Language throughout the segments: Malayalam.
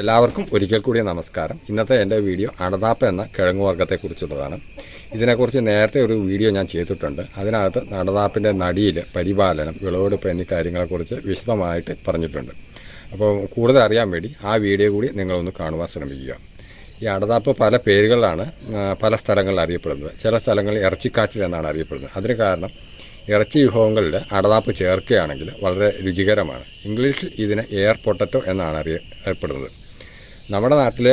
എല്ലാവർക്കും ഒരിക്കൽ കൂടി നമസ്കാരം. ഇന്നത്തെ എന്റെ വീഡിയോ അണതാപ്പ എന്ന കിഴങ്ങ് വർഗത്തെക്കുറിച്ചുള്ളതാണ്. ഇതിനെക്കുറിച്ച് നേരത്തെ ഒരു വീഡിയോ ഞാൻ ചെയ്തിട്ടുണ്ട്. അതിനകത്ത് നടതാപ്പിന്റെ നടിയിൽ പരിപാലനം വിളവെടുപ്പ് എന്നീ കാര്യങ്ങളെക്കുറിച്ച് വിശദമായിട്ട് പറഞ്ഞിട്ടുണ്ട്. അപ്പോൾ കൂടുതൽ അറിയാൻ വേണ്ടി ആ വീഡിയോ കൂടി നിങ്ങളൊന്ന് കാണുവാൻ ശ്രമിക്കുക. ഈ അടതാപ്പ് പല പേരുകളിലാണ് പല സ്ഥലങ്ങളിൽ അറിയപ്പെടുന്നത്. ചില സ്ഥലങ്ങളിൽ ഇറച്ചിക്കാച്ചിൽ എന്നാണ് അറിയപ്പെടുന്നത്. അതിന് കാരണം ഇറച്ചി വിഭവങ്ങളിൽ അടതാപ്പ് ചേർക്കുകയാണെങ്കിൽ വളരെ രുചികരമാണ്. ഇംഗ്ലീഷിൽ ഇതിന് എയർ പൊട്ടറ്റോ എന്നാണ് അറിയപ്പെടുന്നത്. നമ്മുടെ നാട്ടിൽ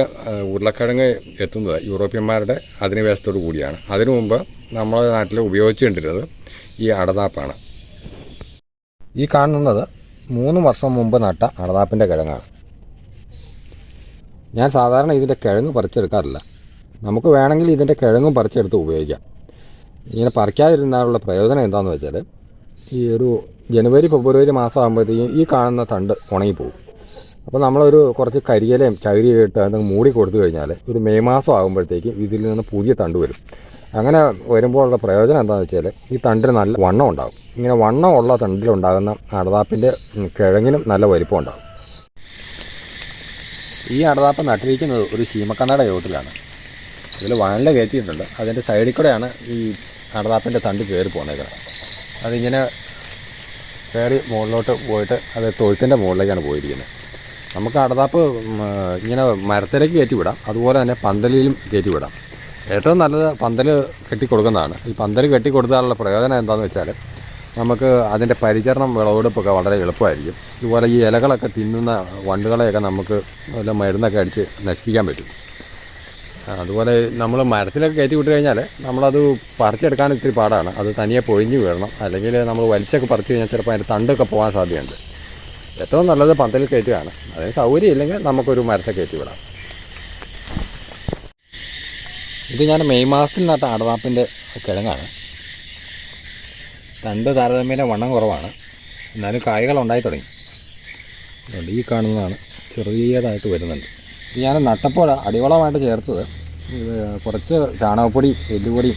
ഉരുളക്കിഴങ്ങ് എത്തുന്നത് യൂറോപ്യന്മാരുടെ അധിനിവേശത്തോടു കൂടിയാണ്. അതിനു മുമ്പ് നമ്മുടെ നാട്ടിൽ ഉപയോഗിച്ചുകൊണ്ടിരുന്നത് ഈ അടതാപ്പാണ്. ഈ കാണുന്നത് മൂന്ന് വർഷം മുമ്പ് നട്ട അടതാപ്പിന്റെ കിഴങ്ങാണ്. ഞാൻ സാധാരണ ഇതിന്റെ കിഴങ്ങ് പറിച്ചെടുക്കാറില്ല. നമുക്ക് വേണമെങ്കിൽ ഇതിന്റെ കിഴങ്ങും പറിച്ചെടുത്ത് ഉപയോഗിക്കാം. ഇങ്ങനെ പറിക്കാതിരുന്നാലുള്ള പ്രയോജനം എന്താണെന്ന് വെച്ചാൽ ഈ ഒരു ജനുവരി ഫെബ്രുവരി മാസം ആകുമ്പോഴത്തേക്കും ഈ കാണുന്ന തണ്ട് ഉണങ്ങിപ്പോകും. അപ്പോൾ നമ്മളൊരു കുറച്ച് കരിയിലയും ചകിരിയും ഇട്ട് അത് മൂടി കൊടുത്തു കഴിഞ്ഞാൽ ഒരു മെയ് മാസം ആകുമ്പോഴത്തേക്ക് ഇതിൽ നിന്ന് പുതിയ തണ്ട് വരും. അങ്ങനെ വരുമ്പോഴുള്ള പ്രയോജനം എന്താണെന്ന് വെച്ചാൽ ഈ തണ്ടിന് നല്ല വണ്ണം ഉണ്ടാകും. ഇങ്ങനെ വണ്ണം ഉള്ള തണ്ടിലുണ്ടാകുന്ന അടതാപ്പിന്റെ കിഴങ്ങിനും നല്ല വലിപ്പം ഉണ്ടാകും. ഈ അടതാപ്പ് നട്ടിരിക്കുന്നത് ഒരു ശീമക്കന്നട ചോട്ടിലാണ് ഇതിൽ വാനില കയറ്റിയിട്ടുണ്ട്. അതിന്റെ സൈഡിൽ കൂടെയാണ് ഈ അടതാപ്പിന്റെ തണ്ട് കയറി പോകുന്നേക്കുന്നത് അതിങ്ങനെ കയറി മുകളിലോട്ട് പോയിട്ട് അത് തൊഴുത്തിന്റെ മുകളിലേക്കാണ് പോയിരിക്കുന്നത്. നമുക്ക് അടതാപ്പ് ഇങ്ങനെ മരത്തിലേക്ക് കയറ്റി വിടാം. അതുപോലെ തന്നെ പന്തലിലും കയറ്റി വിടാം. ഏറ്റവും നല്ലത് പന്തൽ കെട്ടിക്കൊടുക്കുന്നതാണ്. ഈ പന്തൽ കെട്ടിക്കൊടുത്താലുള്ള പ്രയോജനം എന്താണെന്ന് വെച്ചാൽ നമുക്ക് അതിന്റെ പരിചരണം വിളവെടുപ്പൊക്കെ വളരെ എളുപ്പമായിരിക്കും. ഇതുപോലെ ഈ ഇലകളൊക്കെ തിന്നുന്ന വണ്ടുകളെയൊക്കെ നമുക്ക് വല്ല മരുന്നൊക്കെ അടിച്ച് നശിപ്പിക്കാൻ പറ്റും. അതുപോലെ നമ്മൾ മരത്തിലൊക്കെ കയറ്റി വിട്ട് കഴിഞ്ഞാൽ നമ്മളത് പറിച്ചെടുക്കാൻ ഇത്തിരി പാടാണ്. അത് തനിയെ പൊഴിഞ്ഞു വീഴണം. അല്ലെങ്കിൽ നമ്മൾ വലിച്ചൊക്കെ പറിച്ചു കഴിഞ്ഞാൽ ചിലപ്പോൾ അതിന്റെ തണ്ടൊക്കെ പോകാൻ സാധ്യതയുണ്ട്. ഏറ്റവും നല്ലത് പന്തലിൽ കയറ്റുകയാണ്. അതിന് സൗകര്യം ഇല്ലെങ്കിൽ നമുക്കൊരു മരത്തെ കയറ്റി വിടാം. ഇത് ഞാൻ മെയ് മാസത്തിൽ നട്ട അടതാപ്പിന്റെ കിഴങ്ങാണ്. തണ്ട് താരതമ്യേന വണ്ണം കുറവാണ്. എന്നാലും കായകൾ ഉണ്ടായി തുടങ്ങി. അതുകൊണ്ട് ഈ കാണുന്നതാണ് ചെറിയതായിട്ട് വരുന്നുണ്ട്. ഇത് ഞാൻ നട്ടപ്പോൾ അടിവളമായിട്ട് ചേർത്തത്. ഇത് കുറച്ച് ചാണകപ്പൊടി എല്ലുപൊടി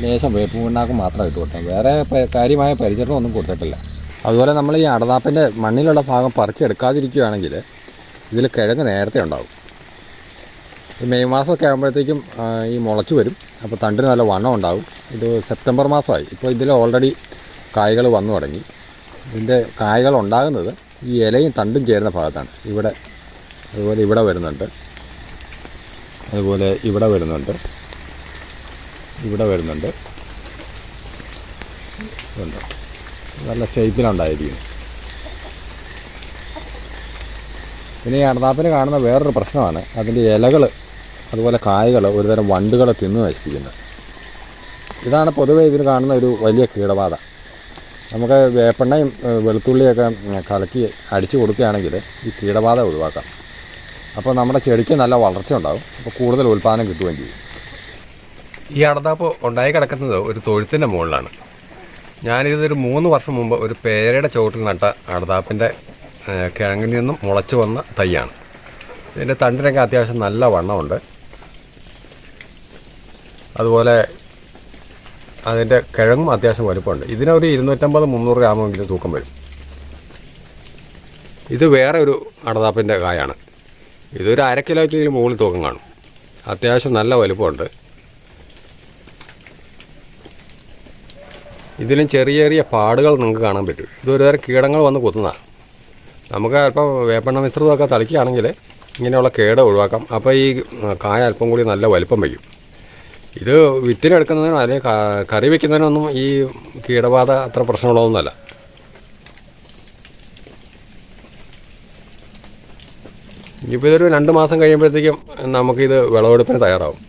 ലേശം വേപ്പ് പിണ്ണാക്കും മാത്രം ഇട്ട് കൊടുത്തത് വേറെ കാര്യമായ പരിചരണം ഒന്നും കൊടുത്തിട്ടില്ല. അതുപോലെ നമ്മൾ ഈ അടതാപ്പിന്റെ മണ്ണിലുള്ള ഭാഗം പറിച്ചെടുക്കാതിരിക്കുകയാണെങ്കിൽ ഇതിൽ കിഴങ്ങ് നേരത്തെ ഉണ്ടാകും. ഈ മെയ് മാസമൊക്കെ ആകുമ്പോഴത്തേക്കും ഈ മുളച്ചു വരും. അപ്പോൾ തണ്ടിന് നല്ല വണ്ണം ഉണ്ടാകും. ഇത് സെപ്റ്റംബർ മാസമായി. ഇപ്പോൾ ഇതിൽ ഓൾറെഡി കായകൾ വന്നു തുടങ്ങി. ഇതിന്റെ കായകൾ ഉണ്ടാകുന്നത് ഈ ഇലയും തണ്ടും ചേരുന്ന ഭാഗത്താണ്. ഇവിടെ അതുപോലെ ഇവിടെ വരുന്നുണ്ട്. അതുപോലെ ഇവിടെ വരുന്നുണ്ട്. ഇവിടെ വരുന്നുണ്ട്. ഇതുണ്ട്. നല്ല ഷേപ്പിലുണ്ടായിരിക്കും. പിന്നെ ഈ അടതാപ്പിന് കാണുന്ന വേറൊരു പ്രശ്നമാണ്. അതിന്റെ ഇലകൾ അതുപോലെ കായകൾ ഒരുതരം വണ്ടുകളെ തിന്നു നശിപ്പിക്കുന്നത്. ഇതാണ് പൊതുവേ ഇതിന് കാണുന്ന ഒരു വലിയ കീടബാധ. നമുക്ക് വേപ്പെണ്ണയും വെളുത്തുള്ളിയൊക്കെ കലക്കി അടിച്ചു കൊടുക്കുകയാണെങ്കിൽ ഈ കീടബാധ ഒഴിവാക്കാം. അപ്പോൾ നമ്മുടെ ചെടിക്ക് നല്ല വളർച്ച ഉണ്ടാകും. അപ്പോൾ കൂടുതൽ ഉൽപ്പാദനം കിട്ടുകയും ചെയ്യും. ഈ അടതാപ്പ് ഉണ്ടായി കിടക്കുന്നത് ഒരു തൊഴുത്തിന്റെ മുകളിലാണ്. ഞാനിതൊരു മൂന്ന് വർഷം മുമ്പ് ഒരു പേരയുടെ ചുവട്ടിൽ നട്ട അടതാപ്പിന്റെ കിഴങ്ങിൽ നിന്നും മുളച്ചു വന്ന തൈയാണ്. ഇതിന്റെ തണ്ടിനൊക്കെ അത്യാവശ്യം നല്ല വണ്ണമുണ്ട്. അതുപോലെ അതിന്റെ കിഴങ്ങും അത്യാവശ്യം വലുപ്പമുണ്ട്. ഇതിനൊരു ഇരുന്നൂറ്റമ്പത് മുന്നൂറ് ഗ്രാമെങ്കിലും തൂക്കം വരും. ഇത് വേറെ ഒരു അടതാപ്പിന്റെ കായാണ്. ഇതൊരു അര കിലോയ്ക്കെങ്കിലും മുകളിൽ തൂക്കം കാണും. അത്യാവശ്യം നല്ല വലുപ്പമുണ്ട്. ഇതിലും ചെറിയ ചെറിയ പാടുകൾ നിങ്ങൾക്ക് കാണാൻ പറ്റും. ഇതൊരു തരം കീടങ്ങൾ വന്ന് കുത്തുന്നതാണ് നമുക്ക് അല്പം വേപ്പെണ്ണ മിശ്രിതമൊക്കെ തളിക്കുകയാണെങ്കിൽ ഇങ്ങനെയുള്ള കേട് ഒഴിവാക്കാം. അപ്പോൾ ഈ കായ അല്പം കൂടി നല്ല വലുപ്പം വയ്ക്കും. ഇത് വിത്തിനെടുക്കുന്നതിനോ അല്ലെങ്കിൽ കറി വയ്ക്കുന്നതിനൊന്നും ഈ കീടബാധ അത്ര പ്രശ്നമുള്ളതൊന്നുമല്ല. ഇനിയിപ്പോൾ ഇതൊരു രണ്ട് മാസം കഴിയുമ്പോഴത്തേക്കും നമുക്കിത് വിളവെടുപ്പിന് തയ്യാറാവും.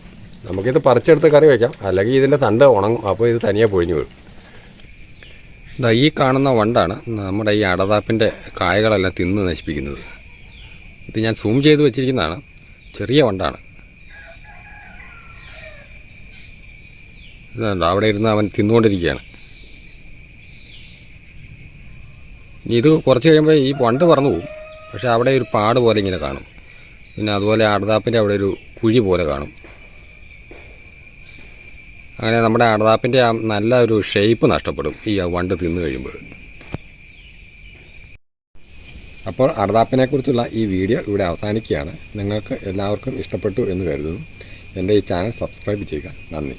നമുക്കിത് പറിച്ചെടുത്ത് കറി വയ്ക്കാം അല്ലെങ്കിൽ ഇതിന്റെ തണ്ട് ഉണങ്ങും. അപ്പോൾ ഇത് തനിയെ പൊഴിഞ്ഞു വീഴും. ഇതാ ഈ കാണുന്ന വണ്ടാണ് നമ്മുടെ ഈ അടതാപ്പിന്റെ കായകളെല്ലാം തിന്ന് നശിപ്പിക്കുന്നത്. ഇത് ഞാൻ സൂം ചെയ്ത് വെച്ചിരിക്കുന്നതാണ്. ചെറിയ വണ്ടാണ്. ഇതുണ്ട് അവിടെ ഇരുന്ന് അവൻ തിന്നുകൊണ്ടിരിക്കുകയാണ്. ഇത് കുറച്ച് കഴിയുമ്പോൾ ഈ വണ്ട് പറന്നു പോകും പക്ഷേ അവിടെ ഒരു പാട് പോലെ ഇങ്ങനെ കാണും. പിന്നെ അതുപോലെ അടതാപ്പിന്റെ അവിടെ ഒരു കുഴി പോലെ കാണും. അങ്ങനെ നമ്മുടെ അടതാപ്പിന്റെ ആ നല്ല ഒരു ഷേപ്പ് നഷ്ടപ്പെടും ഈ വണ്ട് തിന്നു കഴിയുമ്പോൾ. അപ്പോൾ അടതാപ്പിനെക്കുറിച്ചുള്ള ഈ വീഡിയോ ഇവിടെ അവസാനിക്കുകയാണ്. നിങ്ങൾക്ക് എല്ലാവർക്കും ഇഷ്ടപ്പെട്ടു എന്ന് കരുതുന്നു. എന്റെ ഈ ചാനൽ സബ്സ്ക്രൈബ് ചെയ്യുക. നന്ദി.